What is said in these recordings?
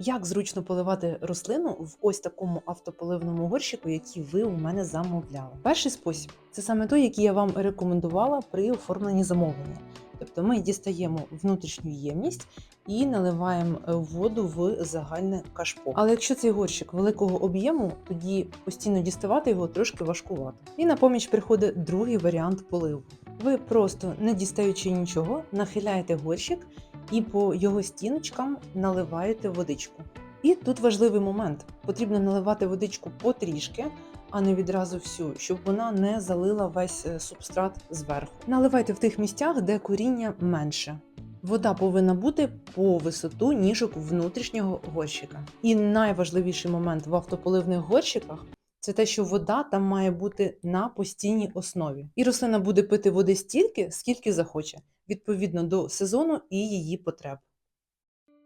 Як зручно поливати рослину в ось такому автополивному горщику, який ви у мене замовляли? Перший спосіб це саме той, який я вам рекомендувала при оформленні замовлення. Тобто ми дістаємо внутрішню ємність і наливаємо е, воду в загальне кашпо. Але якщо цей горщик великого об'єму, тоді постійно діставати його трошки важкувато. І на поміч приходить другий варіант поливу. Ви просто не дістаючи нічого, нахиляєте горщик і по його стіночкам наливаєте водичку. І тут важливий момент: потрібно наливати водичку потрішки, а не відразу всю, щоб вона не залила весь е, субстрат зверху. Наливайте в тих місцях, де коріння менше. Вода повинна бути по висоту ніжок внутрішнього горщика. І найважливіший момент в автополивних горщиках це те, що вода там має бути на постійній основі. І рослина буде пити води стільки, скільки захоче, відповідно до сезону і її потреб.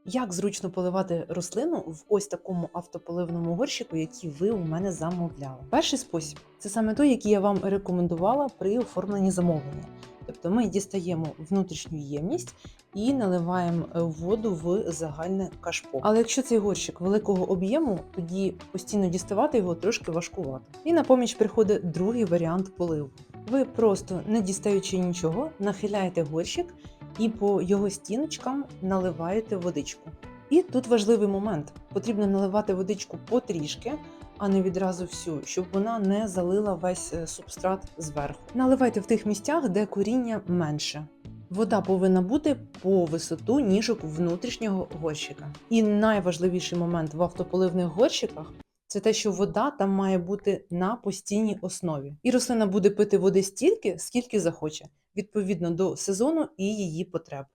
Як зручно поливати рослину в ось такому автополивному горщику, який ви у мене замовляли? Перший спосіб це саме той, який я вам рекомендувала при оформленні замовлення. Тобто ми дістаємо внутрішню ємність і наливаємо е, воду в загальне кашпо. Але якщо цей горщик великого об'єму, тоді постійно діставати його трошки важкувато. І на поміч приходить другий варіант поливу. Ви просто не дістаючи нічого, нахиляєте горщик і по його стіночкам наливаєте водичку. І тут важливий момент: потрібно наливати водичку потрішки, а не відразу всю, щоб вона не залила весь е, субстрат зверху. Наливайте в тих місцях, де коріння менше. Вода повинна бути по висоту ніжок внутрішнього горщика. І найважливіший момент в автополивних горщиках це те, що вода там має бути на постійній основі. І рослина буде пити води стільки, скільки захоче, відповідно до сезону і її потреб.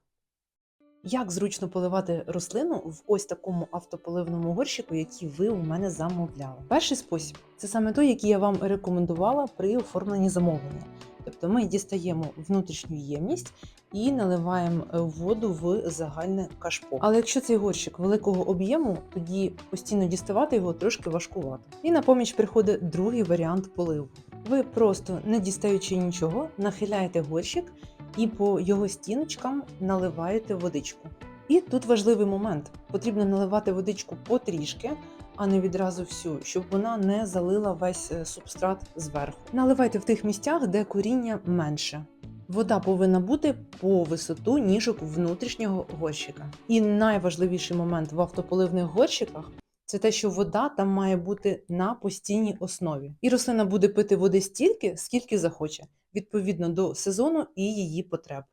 Як зручно поливати рослину в ось такому автополивному горщику, який ви у мене замовляли? Перший спосіб це саме той, який я вам рекомендувала при оформленні замовлення. Тобто ми дістаємо внутрішню ємність і наливаємо е, воду в загальне кашпо. Але якщо цей горщик великого об'єму, тоді постійно діставати його трошки важкувато. І на поміч приходить другий варіант поливу. Ви просто не дістаючи нічого, нахиляєте горщик і по його стіночкам наливаєте водичку. І тут важливий момент: потрібно наливати водичку потрішки, а не відразу всю, щоб вона не залила весь е, субстрат зверху. Наливайте в тих місцях, де коріння менше. Вода повинна бути по висоту ніжок внутрішнього горщика. І найважливіший момент в автополивних горщиках це те, що вода там має бути на постійній основі. І рослина буде пити води стільки, скільки захоче, відповідно до сезону і її потреб.